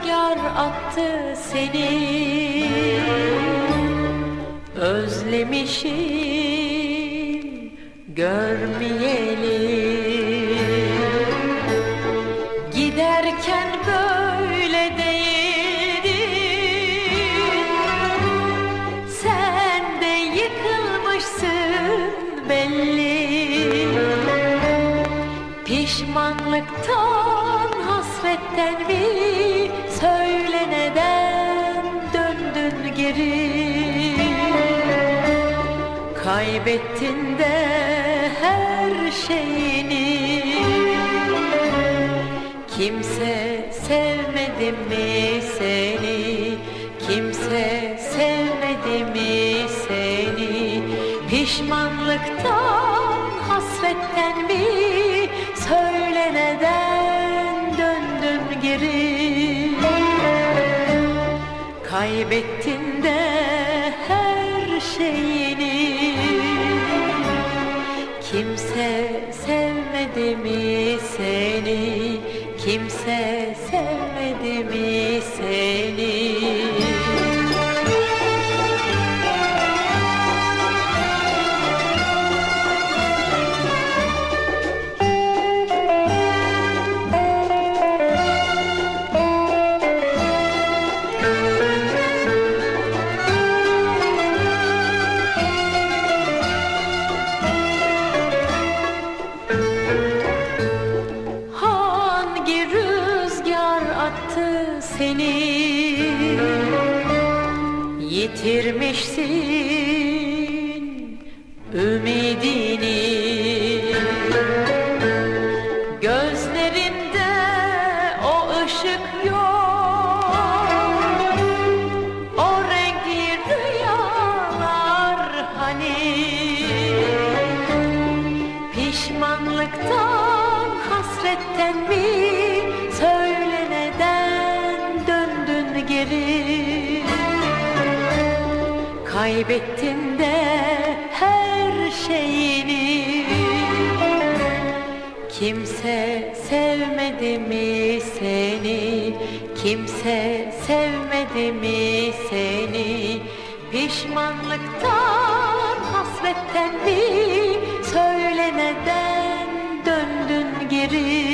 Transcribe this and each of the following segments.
rüzgar attı seni. Özlemişim görmeyeli. Giderken böyle değildin Sen de yıkılmışsın belli. Pişmanlıktan hasretten mi söyle neden döndün geri? Kaybettin de her şeyini Kimse sevmedi mi seni? Kimse sevmedi mi seni? Pişmanlıktan, Kaybettin de her şeyini Kimse sevmedi mi seni? Kimse sevmedi seni Yitirmişsin ümidini Gözlerinde o ışık yok O renkli rüyalar hani Pişmanlıktan, hasretten mi? Kaybettin de her şeyini Kimse sevmedi mi seni? Kimse sevmedi mi seni? Pişmanlıktan, hasretten mi? Söyle neden döndün geri?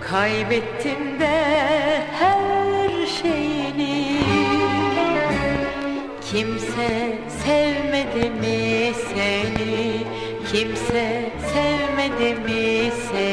Kaybettin de Kimse sevmedi mi seni? Kimse sevmedi mi seni?